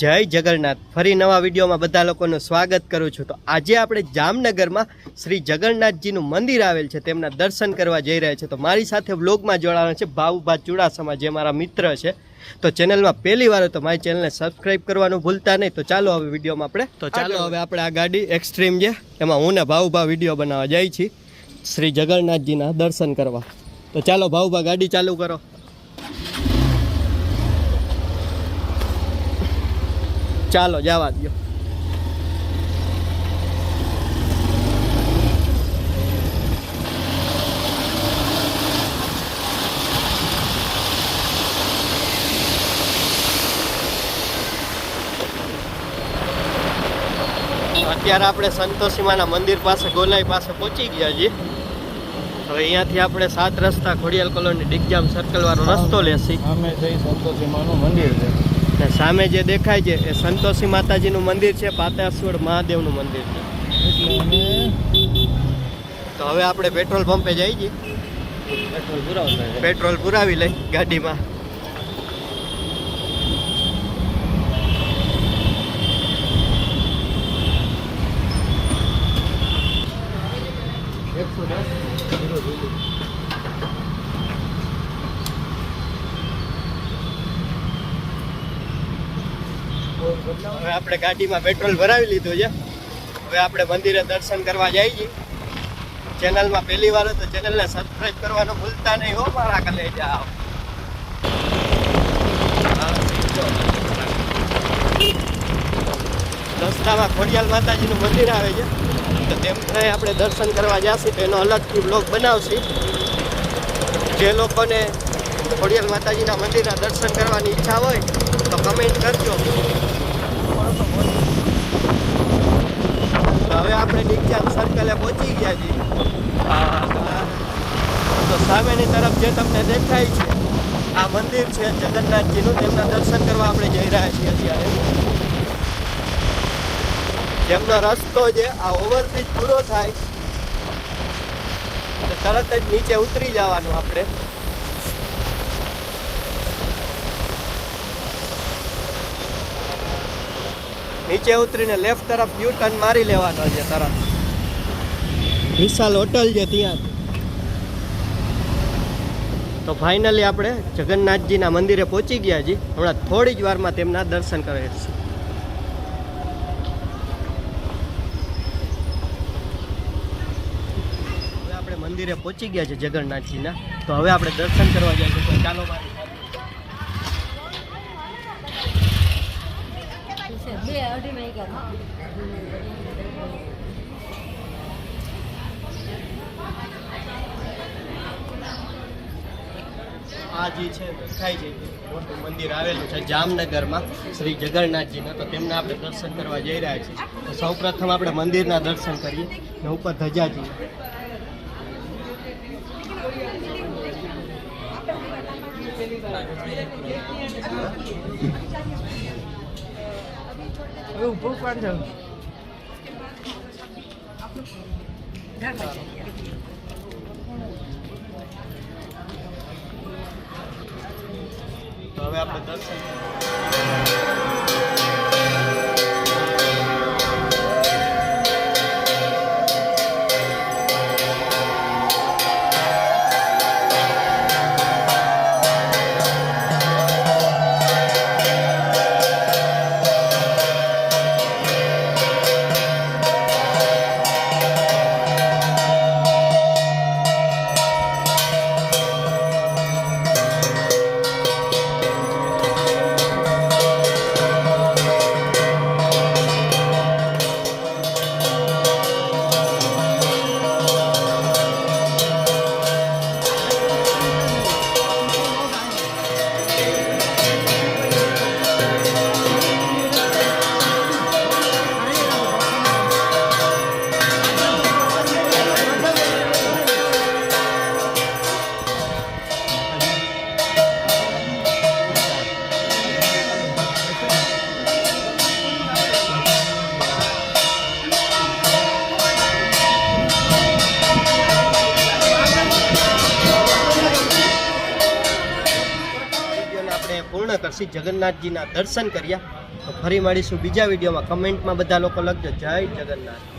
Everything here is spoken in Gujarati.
જય જગન્નાથ. ફરી નવા વિડીયોમાં બધા લોકોનું સ્વાગત કરું છું. તો આજે આપણે જામનગરમાં શ્રી જગન્નાથજીનું મંદિર આવેલ છે તેમના દર્શન કરવા જઈ રહ્યા છે. તો મારી સાથે વ્લોગમાં જોડાવાના છે ભાવુભા ચુડાસમા જે મારા મિત્ર છે. તો ચેનલમાં પહેલી વાર તો મારી ચેનલને સબસ્ક્રાઈબ કરવાનું ભૂલતા નહીં. તો ચાલો હવે વિડીયોમાં આપણે તો ચાલો હવે આપણે આ ગાડી એક્સ્ટ્રીમ છે એમાં હું ને ભાવુભા વીડિયો બનાવવા જાય છીએ. શ્રી જગન્નાથજીના દર્શન કરવા. તો ચાલો ભાવુભા ગાડી ચાલુ કરો. ચાલો, જવા દો અત્યારે આપણે સંતોષીમાના મંદિર પાસે, ગોલાઈ પાસે પહોંચી ગયા છીએ. હવે અહીંયાથી આપણે સાત રસ્તા ખોડિયાલ કોલોની ડિગજામ સર્કલ વાળો રસ્તો લેશી. અમે જઈ સંતોષીમાનું મંદિર છે. ને સામે જે દેખાય છે એ સંતોષી માતાજીનું મંદિર છે પાતાશ્વર મહાદેવનું મંદિર છે. તો હવે આપણે પેટ્રોલ પંપે જઈએ પેટ્રોલ પુરાવી લઈ ગાડીમાં. હવે આપણે ગાડીમાં પેટ્રોલ ભરાવી લીધું છે. હવે આપણે મંદિરે દર્શન કરવા જઈએ છીએ. ચેનલમાં પહેલી વાર તો ચેનલને સબસ્ક્રાઈબ કરવાનું ભૂલતા નહીં હો, મારા કલે જાઓ. રસ્તામાં ખોડિયાલ માતાજીનું મંદિર આવે છે. તો તેમને આપણે દર્શન કરવા જશું તો એનો અલગથી બ્લોગ બનાવશે. જે લોકોને ખોડિયાલ માતાજીના મંદિરના દર્શન કરવાની ઈચ્છા હોય તો કમેન્ટ કરજો. તો હવે આપણે ડિગ્જામ સર્કલે પહોંચી ગયા છીએ. તો સામેની તરફ જે તમને દેખાય છે, આ મંદિર છે જગન્નાથજીનું. તેમના દર્શન કરવા આપણે જઈ રહ્યા છીએ અત્યારે. જેમનો રસ્તો છે આ ઓવરબ્રિજ પૂરો થાય તરત જ નીચે ઉતરી જવાનું આપણે. નીચે ઉતરીને લેફ્ટ તરફ યુ ટર્ન મારી લેવાનો છે તરત. વિશાલ હોટલ છે ત્યાં. તો ફાઇનલી આપણે જગન્નાથજીના મંદિરે પહોંચી ગયા છીએ. હમણાં થોડી જ વારમાં તેમના દર્શન કરે છે. આપણે મંદિરે પહોંચી ગયા છે જગન્નાથજીના. તો હવે આપણે દર્શન કરવા જઈએ ચાલો મારી આ જે છે દેખાય છે, મોટું મંદિર આવેલું છે જામનગરમાં, શ્રી જગન્નાથજીના. તો તેમના આપણે દર્શન કરવા જઈ રહ્યા છીએ. તો સૌ પ્રથમ આપણે મંદિરના દર્શન કરીએ ને ઉપર ધજા જોઈએ પાડ જાવ તો હવે આપણે દર્શન પૂર્ણ કરશી જગન્નાથજીના દર્શન કર્યા. તો ફરી મળીશું બીજા વિડીયોમાં. કમેન્ટમાં બધા લોકો લખજો. જય જગન્નાથ.